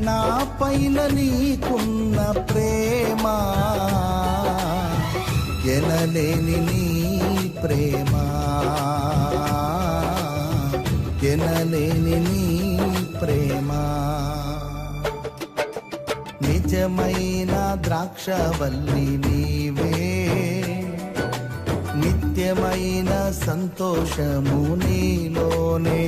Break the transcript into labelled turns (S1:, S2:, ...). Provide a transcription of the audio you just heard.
S1: నా పైన నీకున్న ప్రేమ ఎనలేని నీ ప్రేమ ఎనలేని నీ ప్రేమ. నిజమైన ద్రాక్షవల్లి నీవే నిత్యమైన సంతోషము నీలోనే.